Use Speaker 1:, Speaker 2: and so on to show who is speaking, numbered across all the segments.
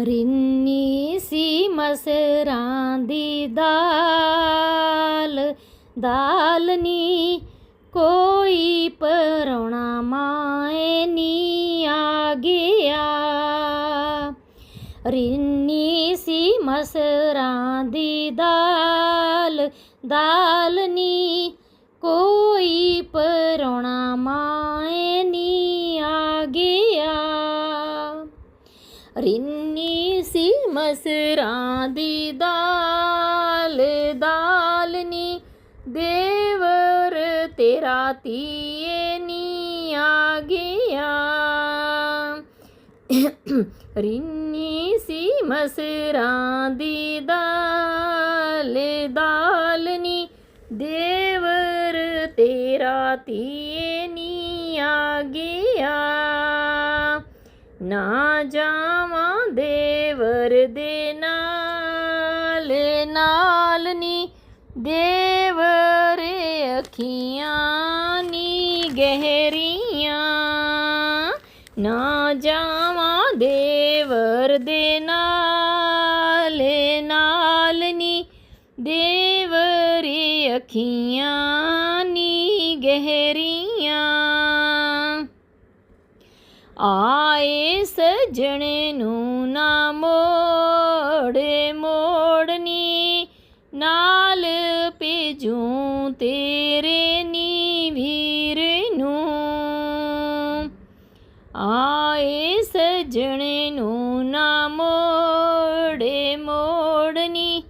Speaker 1: ਰਿੰਨੀ ਸੀ ਮਸਰਾਂ ਦੀ ਦਾਲ। ਦਾਲ ਨੀ ਕੋਈ ਪਰੌਣਾ ਮਾਏ ਨੀ ਆ ਗਿਆ। ਰਿੰਨੀ ਸੀ ਮਸਰਾਂ ਦੀ ਦਾਲ। ਦਾਲ ਨੀ ਕੋਈ ਪਰੌਣਾ ਰਿੰਨੀ ਸੀ ਮਸਰਾਂ ਦੀ ਦਾਲ ਦਾਲ ਦੇਵਰ ਤੇਰਾ ਧੀਏ ਨੀ ਆ ਗਿਆ ਰਿੰਨੀ ਸੀ ਮਸਰਾਂ ਦੀ ਦਾਲ ਦਾਲ ਦੇਵਰ ਤੇਰਾ ਧੀਏ ਨੀ ਆ ਗਿਆ ਨਾ ਜਾਵਾਂ ਦੇਵਰ ਦੇ ਨਾਲ ਨਾਲ ਨੀ ਦੇਵਰ ਅੱਖੀਆਂ ਨੀ ਗਹਿਰੀਆਂ। ਨਾ ਜਾਵਾਂ ਦੇਵਰ ਦੇ ਨਾਲ ਨਾਲ ਨੀ ਦੇਵਰ ਅੱਖੀਆਂ ਨੀ ਗਹਿਰੀਆਂ। ਆਏ ਸਜਣੇ ਨੂੰ ਨਾ ਮੋੜੇ, ਮੋੜਨੀ। ਨਾਲ ਭੇਜੂ ਤੇਰੇ ਨੀ ਵੀਰ ਨੂੰ। ਆਏ ਸਜਣੇ ਨੂੰ ਨਾ ਮੋੜੇ, ਮੋੜਨੀ।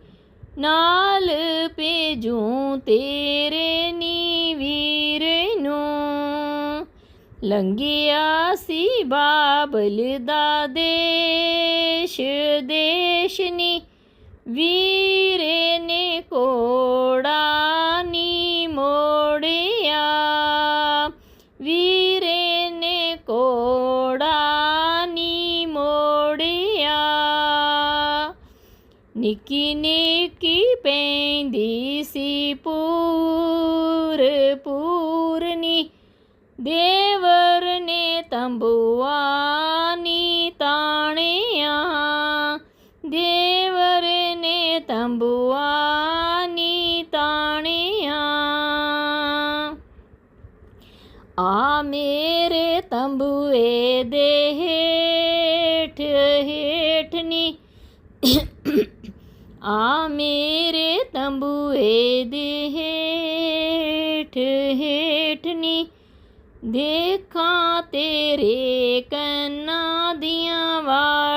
Speaker 1: ਨਾਲ ਭੇਜੂ ਤੇਰੇ ਲੰਗਿਆ ਸੀ ਬਾਬਲ ਦਾ ਦੇਸ਼ ਦੇਸ਼ਨੀ ਵੀਰੇ ਨੇ ਕੋੜਾ ਨੀ ਮੋੜਿਆ। ਵੀਰੇ ਨੇ ਕੋੜਾ ਨੀ ਮੋੜਿਆ। ਨਿੱਕੀ ਨਿੱਕੀ ਪੈਂਦੀ ਸੀ ਪੂਰ ਪੂਰਨੀ ਦੇਵਰ ਨੇ ਤੰਬੂਆ ਨੀ ਤਾਣਿਆ ਦੇਵਰ ਨੇ ਤੰਬੂਆ ਨੀ ਤਾਣਿਆ ਆ ਮੇਰੇ ਤੰਬੂਏ ਦੇ ਹੇਠ ਹੇਠ ਦੇਖਾਂ ਤੇਰੇ ਕੰਨਾਂ ਦੀਆਂ ਵਾ